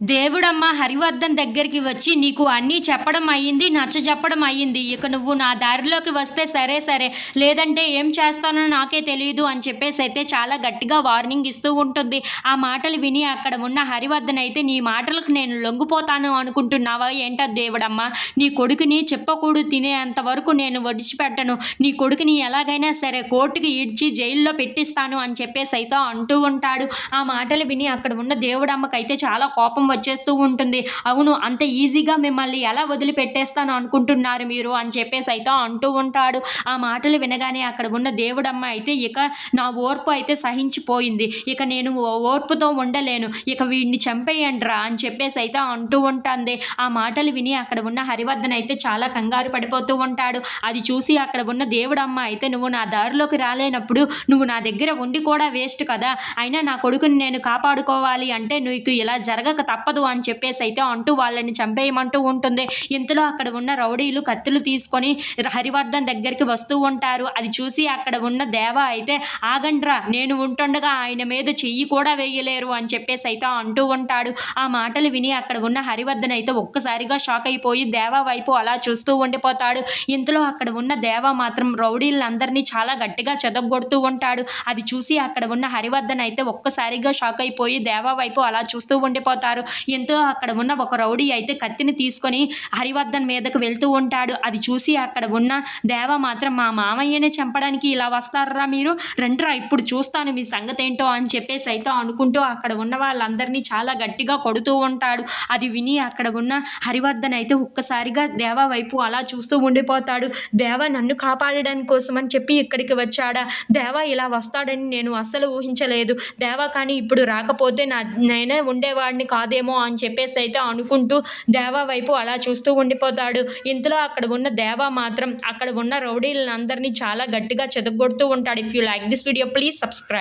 దేవుడమ్మ హరివర్ధన్ దగ్గరికి వచ్చి నీకు అన్నీ చెప్పడం అయ్యింది నచ్చ చెప్పడం అయ్యింది. ఇక నువ్వు నా దారిలోకి వస్తే సరే సరే. లేదంటే ఏం చేస్తానో నాకే తెలియదు అని చెప్పేసి అయితే చాలా గట్టిగా వార్నింగ్ ఇస్తూ ఉంటుంది. ఆ మాటలు విని అక్కడ ఉన్న హరివర్ధన్ అయితే నీ మాటలకు నేను లొంగిపోతాను అనుకుంటున్నావా? ఏంటో దేవుడమ్మ? నీ కొడుకుని చెప్పకూడు తినేంత వరకు నేను వడిచిపెట్టను. నీ కొడుకుని ఎలాగైనా సరే కోర్టుకి ఈడ్చి జైల్లో పెట్టిస్తాను అని చెప్పేసి అయితే అంటూ ఉంటాడు. ఆ మాటలు విని అక్కడ ఉన్న దేవుడమ్మకైతే చాలా కోపం వచ్చేస్తూ ఉంటుంది. అవును అంత ఈజీగా మిమ్మల్ని ఎలా వదిలిపెట్టేస్తాను అనుకుంటున్నారు మీరు అని చెప్పేసి అయితే అంటూ ఉంటాడు. ఆ మాటలు వినగానే అక్కడ ఉన్న దేవుడమ్మ అయితే ఇక నా ఓర్పు అయితే సహించిపోయింది. ఇక నేను ఓ- ఓర్పుతో ఉండలేను. ఇక వీడిని చంపేయండ్రా అని చెప్పేసి అయితే అంటూ ఉంటుంది. ఆ మాటలు విని అక్కడ ఉన్న హరివర్ధన్ అయితే చాలా కంగారు పడిపోతూ ఉంటాడు. అది చూసి అక్కడ ఉన్న దేవుడమ్మ అయితే నువ్వు నా దారిలోకి రాలేనప్పుడు నువ్వు నా దగ్గర ఉండి కూడా వేస్ట్ కదా. అయినా నా కొడుకుని నేను కాపాడుకోవాలి అంటే నీకు ఇలా జరగక తప్పదు అని చెప్పేసి అయితే అంటూ వాళ్ళని చంపేయమంటూ ఉంటుంది. ఇంతలో అక్కడ ఉన్న రౌడీలు కత్తులు తీసుకొని హరివర్ధన్ దగ్గరికి వస్తూ ఉంటారు. అది చూసి అక్కడ ఉన్న దేవ అయితే ఆగండ్రా నేను ఉంటుండగా ఆయన మీద చెయ్యి కూడా వేయలేరు అని చెప్పేసి అయితే అంటూ ఉంటాడు. ఆ మాటలు విని అక్కడ ఉన్న హరివర్ధన్ అయితే ఒక్కసారిగా షాక్ అయిపోయి దేవ వైపు అలా చూస్తూ ఉండిపోతాడు. ఇంతలో అక్కడ ఉన్న దేవ మాత్రం రౌడీలందరినీ చాలా గట్టిగా చెదగొడుతూ ఉంటాడు. అది చూసి అక్కడ ఉన్న హరివర్ధన్ అయితే ఒక్కసారిగా షాక్ అయిపోయి దేవా వైపు అలా చూస్తూ ఉండిపోతారు. ఎంతో అక్కడ ఉన్న ఒక రౌడీ అయితే కత్తిని తీసుకొని హరివర్ధన్ మీదకు వెళ్తూ ఉంటాడు. అది చూసి అక్కడ ఉన్న దేవ మాత్రం మా మామయ్యనే చంపడానికి ఇలా వస్తారా మీరు? రండ్రా ఇప్పుడు చూస్తాను మీ సంగతి ఏంటో అని చెప్పేసి అయితే అనుకుంటూ అక్కడ ఉన్న వాళ్ళందరినీ చాలా గట్టిగా కొడుతూ ఉంటాడు. అది విని అక్కడ ఉన్న హరివర్ధన్ అయితే ఒక్కసారిగా దేవా వైపు అలా చూస్తూ ఉండిపోతాడు. దేవ నన్ను కాపాడడానికి కోసం అని చెప్పి ఇక్కడికి వచ్చాడా? దేవ ఇలా వస్తాడని నేను అస్సలు ఊహించలేదు. దేవ కానీ ఇప్పుడు రాకపోతే నా నేనే ఉండేవాడిని కాదే కాదేమో అని చెప్పేసి అయితే అనుకుంటూ దేవా వైపు అలా చూస్తూ ఉండిపోతాడు. ఇంతలో అక్కడ ఉన్న దేవా మాత్రం అక్కడ ఉన్న రౌడీలందరినీ చాలా గట్టిగా చెదగొడుతూ ఉంటాడు. If you like this video please subscribe